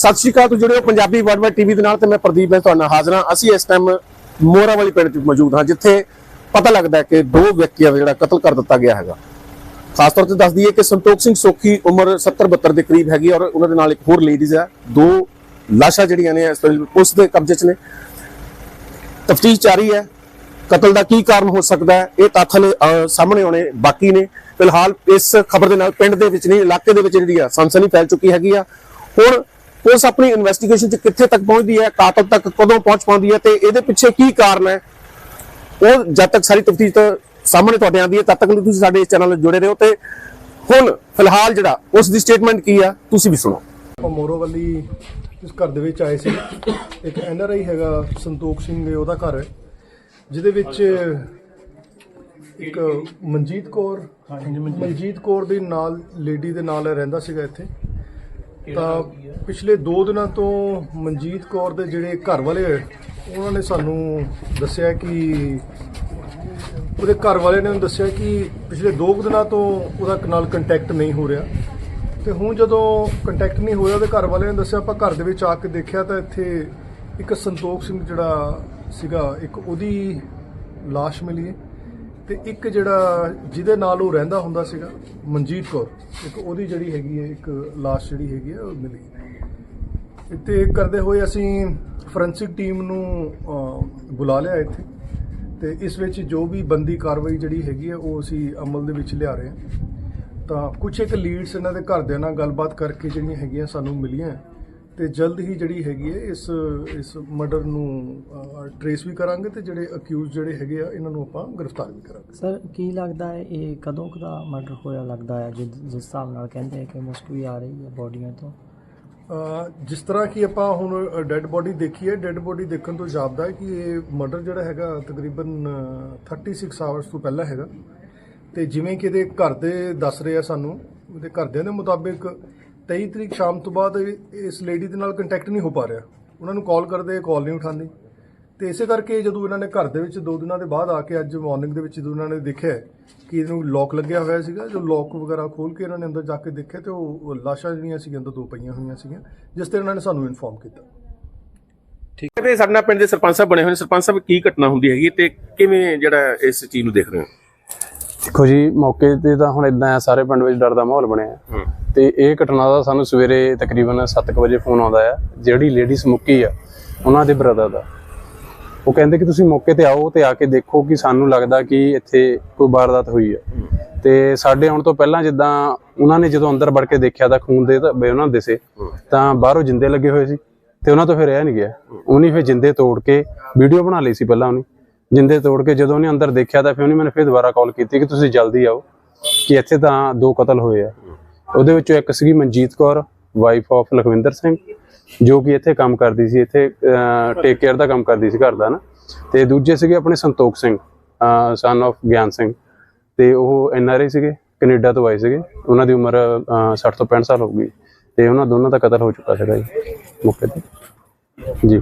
ਸਤਿ ਸ਼੍ਰੀ ਅਕਾਲ ਤੁਸੀਂ ਜੁੜੇ ਹੋ ਪੰਜਾਬੀ ਵਰਲਡ ਟੀਵੀ ਦੇ ਨਾਲ ਤੇ ਮੈਂ ਪ੍ਰਦੀਪ ਮੈਂ ਤੁਹਾਡੇ ਹਾਜ਼ਰ ਹਾਂ। ਅਸੀਂ ਇਸ ਟਾਈਮ ਮੋਰਾ ਵਾਲੀ ਪਿੰਡ 'ਚ ਮੌਜੂਦ ਹਾਂ, ਜਿੱਥੇ ਪਤਾ ਲੱਗਦਾ ਕਿ ਦੋ ਵਿਅਕਤੀਆਂ ਦਾ ਜਿਹੜਾ ਕਤਲ ਕਰ ਦਿੱਤਾ ਗਿਆ ਹੈਗਾ। ਖਾਸ ਤੌਰ ਤੇ ਦੱਸ ਦਈਏ ਕਿ ਸੰਤੋਖ ਸਿੰਘ ਸੋਖੀ ਉਮਰ 70 72 ਦੇ ਕਰੀਬ ਹੈਗੀ ਔਰ ਉਹਨਾਂ ਦੇ ਨਾਲ ਇੱਕ ਹੋਰ ਲੇਡੀਜ਼ ਹੈ। ਦੋ ਲਾਸ਼ਾਂ ਜਿਹੜੀਆਂ ਨੇ ਇਸ ਵੇਲੇ ਪੁਲਿਸ ਦੇ ਕਬਜ਼ੇ 'ਚ ਨੇ। ਤਫਤੀਸ਼ ਜਾਰੀ ਹੈ। ਕਤਲ ਦਾ ਕੀ ਕਾਰਨ ਹੋ ਸਕਦਾ ਹੈ? ਇਹ ਤੱਥ ਸਾਹਮਣੇ ਆਉਣੇ ਬਾਕੀ ਨੇ। ਫਿਲਹਾਲ ਇਸ ਖਬਰ ਦੇ ਨਾਲ ਪਿੰਡ ਦੇ ਵਿੱਚ ਨਹੀਂ, ਇਲਾਕੇ ਦੇ ਵਿੱਚ ਜਿਹੜੀ ਆ, ਸਨਸਨੀ ਫੈਲ ਚੁੱਕੀ ਹੈਗੀ ਆ। ਹੁਣ ਪੁਲਿਸ ਆਪਣੀ ਇਨਵੈਸਟੀਗੇਸ਼ਨ 'ਚ ਕਿੱਥੇ ਤੱਕ ਪਹੁੰਚਦੀ ਹੈ ਕਾਤਲ ਤੱਕ ਕਦੋਂ ਪਹੁੰਚ ਪਾਉਂਦੀ ਹੈ ਤੇ ਇਹਦੇ ਪਿੱਛੇ ਕੀ ਕਾਰਨ ਹੈ? ਉਹ ਜਦ ਤੱਕ ਸਾਰੀ ਤਫਤੀਸ਼ ਸਾਹਮਣੇ ਤੁਹਾਡੇ ਆਉਂਦੀ ਹੈ ਤਦ ਤੱਕ ਲਈ ਤੁਸੀਂ ਸਾਡੇ ਇਸ ਚੈਨਲ ਨਾਲ ਜੁੜੇ ਰਹੋ ਤੇ ਹੁਣ ਫਿਲਹਾਲ ਜਿਹੜਾ ਉਸ ਦੀ ਸਟੇਟਮੈਂਟ ਕੀ ਆ ਤੁਸੀਂ ਵੀ ਸੁਣੋ। ਆਪਾਂ ਮੋਰੋਵੱਲੀ ਇਸ ਘਰ ਦੇ ਵਿੱਚ ਆਏ ਸੀ। ਇੱਕ ਐਨਆਰਆਈ ਹੈਗਾ ਸੰਤੋਖ ਸਿੰਘ ਦੇ ਉਹਦਾ ਘਰ ਹੈ। ਜਿਹਦੇ ਵਿੱਚ ਇੱਕ ਮਨਜੀਤ ਕੌਰ ਮਨਜੀਤ। ਕੌਰ ਦੇ ਨਾਲ ਲੇਡੀ ਦੇ ਨਾਲ ਰਹਿੰਦਾ ਸੀਗਾ ਇੱਥੇ। ਤਾਂ ਪਿਛਲੇ 2 ਦਿਨਾਂ ਤੋਂ ਮਨਜੀਤ ਕੌਰ ਦੇ ਜਿਹੜੇ ਘਰ ਵਾਲੇ ਉਹਨਾਂ ਨੇ ਸਾਨੂੰ ਦੱਸਿਆ ਕਿ ਉਹਦੇ ਘਰ ਵਾਲੇ ਨੇ ਦੱਸਿਆ ਕਿ ਪਿਛਲੇ 2 ਦਿਨਾਂ ਤੋਂ ਉਹਦਾ ਨਾਲ ਕੰਟੈਕਟ ਨਹੀਂ ਹੋ ਰਿਹਾ। ਤੇ ਹੁਣ ਜਦੋਂ ਕੰਟੈਕਟ ਨਹੀਂ ਹੋਇਆ ਉਹਦੇ ਘਰ ਵਾਲਿਆਂ ਨੇ ਦੱਸਿਆ ਆਪਾਂ ਘਰ ਦੇ ਵਿੱਚ ਆ ਕੇ ਦੇਖਿਆ ਤਾਂ ਇੱਥੇ ਇੱਕ ਸੰਤੋਖ ਸਿੰਘ ਜਿਹੜਾ ਸੀਗਾ ਇੱਕ ਉਹਦੀ ਲਾਸ਼ ਮਿਲੀ ਹੈ। ਤੇ ਇੱਕ ਜਿਹੜਾ ਜਿਹਦੇ ਨਾਲ ਉਹ ਰਹਿੰਦਾ ਹੁੰਦਾ ਸੀਗਾ, ਮਨਜੀਤ ਕੌਰ, ਇੱਕ ਉਹਦੀ ਜਿਹੜੀ ਹੈਗੀ ਹੈ, ਇੱਕ ਲਾਸ਼ ਜਿਹੜੀ ਹੈਗੀ ਹੈ, ਉਹ ਮਿਲੀ। ਇੱਥੇ ਕਰਦੇ ਹੋਏ ਅਸੀਂ ਫੋਰੈਂਸਿਕ ਟੀਮ ਨੂੰ ਬੁਲਾ ਲਿਆ ਇੱਥੇ। ਤੇ ਇਸ ਵਿੱਚ ਜੋ ਵੀ ਬੰਦੀ ਕਾਰਵਾਈ ਜਿਹੜੀ ਹੈਗੀ ਹੈ, ਉਹ ਅਸੀਂ ਅਮਲ ਦੇ ਵਿੱਚ ਲਿਆ ਰਹੇ ਹਾਂ। ਤਾਂ ਕੁਝ ਇੱਕ ਲੀਡਸ ਇਹਨਾਂ ਦੇ ਘਰਦਿਆਂ ਨਾਲ ਗੱਲਬਾਤ ਕਰਕੇ ਜਿਹੜੀਆਂ ਹੈਗੀਆਂ ਸਾਨੂੰ ਮਿਲੀਆਂ। ਤੇ ਜਲਦ ਹੀ ਜਿਹੜੀ ਹੈਗੀ ਹੈ ਇਸ ਇਸ ਮਰਡਰ ਨੂੰ ਟਰੇਸ ਵੀ ਕਰਾਂਗੇ ਤੇ ਜਿਹੜੇ ਅਕਿਊਜ਼ ਜਿਹੜੇ ਹੈਗੇ ਆ ਇਹਨਾਂ ਨੂੰ ਆਪਾਂ ਗ੍ਰਿਫਤਾਰ ਵੀ ਕਰਾਂਗੇ। ਸਰ ਕੀ ਲੱਗਦਾ ਹੈ ਇਹ ਕਦੋਂ ਦਾ ਮਰਡਰ ਹੋਇਆ ਲੱਗਦਾ ਹੈ ਜਿਸ ਹਿਸਾਬ ਨਾਲ ਕਹਿੰਦੇ ਆ ਕਿ ਮੁਸ਼ਕ ਵੀ ਆ ਰਹੀ ਹੈ ਬੋਡੀਆਂ ਤੋਂ? ਜਿਸ ਤਰ੍ਹਾਂ ਕਿ ਆਪਾਂ ਹੁਣ ਡੈੱਡ ਬੋਡੀ ਦੇਖੀ ਹੈ ਡੈੱਡ ਬੋਡੀ ਦੇਖਣ ਤੋਂ ਜਾਪਦਾ ਹੈ ਕਿ ਇਹ ਮਰਡਰ ਜਿਹੜਾ ਹੈਗਾ ਤਕਰੀਬਨ ਅਹ, 36 ਆਵਰਸ ਤੋਂ ਪਹਿਲਾਂ ਹੈਗਾ। ਤੇ ਜਿਵੇਂ ਕਿ ਇਹਦੇ ਘਰ ਦੇ ਦੱਸ ਰਹੇ ਆ ਸਾਨੂੰ ਉਹਦੇ ਘਰਦਿਆਂ ਦੇ ਮੁਤਾਬਿਕ 23 ਤਰੀਕ ਸ਼ਾਮ ਤੋਂ ਬਾਅਦ ਇਸ ਲੇਡੀ ਦੇ ਨਾਲ ਕੰਟੈਕਟ ਨਹੀਂ ਹੋ ਪਾ ਰਿਹਾ। ਉਹਨਾਂ ਨੂੰ ਕਾਲ ਕਰਦੇ ਕਾਲ ਨਹੀਂ ਉਠਾਉਂਦੀ। ਤੇ ਇਸੇ ਕਰਕੇ ਜਦੋਂ ਇਹਨਾਂ ਨੇ ਘਰ ਦੇ ਵਿੱਚ ਦੋ ਦਿਨਾਂ ਦੇ ਬਾਅਦ ਆ ਕੇ ਅੱਜ ਮਾਰਨਿੰਗ ਦੇ ਵਿੱਚ ਜਦੋਂ ਇਹਨਾਂ ਨੇ ਦੇਖਿਆ ਕਿ ਇਹਨੂੰ ਲੋਕ ਲੱਗਿਆ ਹੋਇਆ ਸੀਗਾ ਜੋ ਲੋਕ ਵਗੈਰਾ ਖੋਲ ਕੇ ਇਹਨਾਂ ਨੇ ਅੰਦਰ ਜਾ ਕੇ ਦੇਖਿਆ ਤੇ ਉਹ ਉਹ ਲਾਸ਼ਾਂ ਜਿਹੜੀਆਂ ਸੀਗੀਆਂ ਅੰਦਰ ਦੋ ਪਈਆਂ ਹੋਈਆਂ ਸੀਗੀਆਂ ਜਿਸ ਤੇ ਇਹਨਾਂ ਨੇ ਸਾਨੂੰ ਇਨਫੋਰਮ ਕੀਤਾ। ਠੀਕ ਹੈ। ਤੇ ਸਾਡੇ ਨਾਲ ਪਿੰਡ ਦੇ ਸਰਪੰਚ ਸਾਹਿਬ ਬਣੇ ਹੋਏ ਨੇ। ਸਰਪੰਚ ਸਾਹਿਬ ਕੀ ਘਟਨਾ ਹੁੰਦੀ ਹੈਗੀ ਤੇ ਕਿਵੇਂ ਜਿਹੜਾ ਇਸ ਚੀਜ਼ ਨੂੰ ਦੇਖ ਰਹੇ ਹੋ? ਦੇਖੋ ਜੀ ਮੌਕੇ ਤੇ ਤਾਂ ਹੁਣ ਇਦਾਂ ਆ ਸਾਰੇ ਪਿੰਡ ਵਿੱਚ ਡਰ ਦਾ ਮਾਹੌਲ ਬਣਿਆ। ਹੈ। ਤੇ ਇਹ ਘਟਨਾ ਦਾ ਸਾਨੂੰ ਸਵੇਰੇ ਤਕਰੀਬਨ 7:00 ਵਜੇ ਫੋਨ ਆਉਂਦਾ ਆ, ਜਿਹੜੀ ਲੇਡੀ ਮੁੱਕੀ ਆ, ਉਹਨਾਂ ਦੇ ਬ੍ਰਦਰ ਦਾ। ਉਹ ਕਹਿੰਦੇ ਕਿ ਤੁਸੀਂ ਮੌਕੇ ਤੇ ਆਓ ਤੇ ਆ ਕੇ ਦੇਖੋ ਕਿ ਸਾਨੂੰ ਲੱਗਦਾ ਕਿ ਇੱਥੇ ਕੋਈ ਵਾਰਦਾਤ ਹੋਈ ਹੈ ਤੇ ਸਾਡੇ ਆਉਣ ਤੋਂ ਪਹਿਲਾਂ ਜਿੱਦਾਂ ਉਹਨਾਂ ਨੇ ਜਦੋਂ ਅੰਦਰ ਵੜ ਕੇ ਦੇਖਿਆ ਤਾਂ ਖੂਨ ਦੇ ਧੱਬੇ ਉਹਨਾਂ ਨੂੰ ਦਿਸੇ ਤਾਂ ਬਾਹਰੋਂ ਜਿੰਦੇ ਲੱਗੇ ਹੋਏ ਸੀ, ਤੇ ਉਹਨਾਂ ਤੋਂ ਫਿਰ ਰਹਿ ਨਹੀਂ ਗਿਆ। ਉਹਨੇ ਫਿਰ ਜਿੰਦੇ ਤੋੜ ਕੇ ਵੀਡੀਓ ਬਣਾ ਲਈ ਸੀ ਪਹਿਲਾਂ ਉਹਨੇ। ਜਿੰਦੇ ਤੋੜ ਕੇ ਜਦੋਂ ਉਹਨੇ ਅੰਦਰ ਦੇਖਿਆ ਤਾਂ ਫਿਰ ਉਹਨੇ ਮੈਨੂੰ ਫਿਰ ਦੁਬਾਰਾ ਕਾਲ ਕੀਤੀ ਕਿ ਤੁਸੀਂ ਜਲਦੀ ਆਓ, ਕਿ ਇੱਥੇ ਤਾਂ ਦੋ ਕਤਲ ਹੋਏ ਆ। ਉਹਦੇ ਵਿੱਚੋਂ ਇੱਕ ਸੀਗੀ ਮਨਜੀਤ ਕੌਰ ਵਾਈਫ ਆਫ ਲਖਵਿੰਦਰ ਸਿੰਘ ਜੋ ਕਿ ਇੱਥੇ ਕੰਮ ਕਰਦੀ ਸੀ ਇੱਥੇ ਟੇਕ ਕੇਅਰ ਦਾ ਕੰਮ ਕਰਦੀ ਸੀ ਘਰ ਦਾ ਨਾ। ਤੇ ਦੂਜੇ ਸੀਗੇ ਆਪਣੇ ਸੰਤੋਖ ਸਿੰਘ ਸਨ ਆਫ ਗਿਆਨ ਸਿੰਘ। ਤੇ ਉਹ ਐਨ ਆਰ ਆਈ ਸੀਗੇ ਕੈਨੇਡਾ ਤੋਂ ਆਏ ਸੀਗੇ। ਉਹਨਾਂ ਦੀ ਉਮਰ ਅਹ, 60 ਤੋਂ 65 ਸਾਲ ਹੋ ਗਈ। ਤੇ ਉਹਨਾਂ ਦੋਨਾਂ ਦਾ ਕਤਲ ਹੋ ਚੁੱਕਾ ਸੀਗਾ ਜੀ ਮੌਕੇ ਤੇ। ਜੀ।